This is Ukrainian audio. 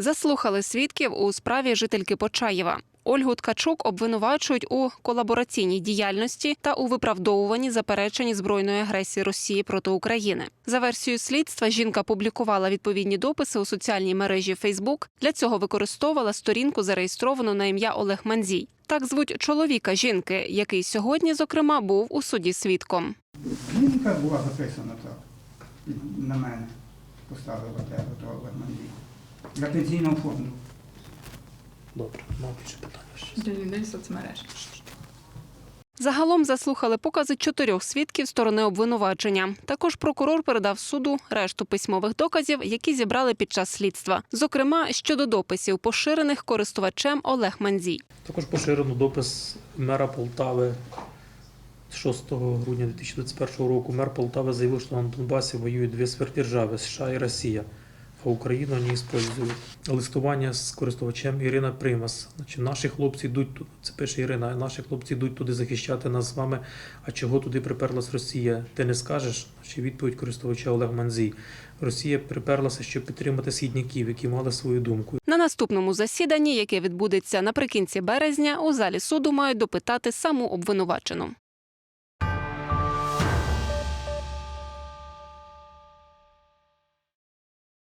Заслухали свідків у справі жительки Почаєва. Ольгу Ткачук обвинувачують у колабораційній діяльності та у виправдовуванні заперечень збройної агресії Росії проти України. За версією слідства, жінка публікувала відповідні дописи у соціальній мережі Фейсбук. Для цього використовувала сторінку, зареєстровану на ім'я Олег Манзій. Так звуть чоловіка жінки, який сьогодні, зокрема, був у суді свідком. Клініка була записана так. На мене поставила тебе того Лерманді. Для пенсійного фонду. Добре, мав більше питання. Для людей соцмереж. Загалом заслухали покази чотирьох свідків сторони обвинувачення. Також прокурор передав суду решту письмових доказів, які зібрали під час слідства. Зокрема, щодо дописів, поширених користувачем Олег Манзій. Також поширено допис мера Полтави 6 грудня 2021 року. Мер Полтави заявив, що на Донбасі воюють дві сверхдержави – США і Росія, а Україну не використовують. Листування з користувачем Ірина Примас. Значить, наші хлопці йдуть тут, це пише Ірина, наші хлопці йдуть туди захищати нас з вами. А чого туди приперлась Росія? Ти не скажеш? Значить, відповідь користувача Олег Манзій. Росія приперлася, щоб підтримати східняків, які мали свою думку. На наступному засіданні, яке відбудеться наприкінці березня, у залі суду мають допитати саму обвинувачену.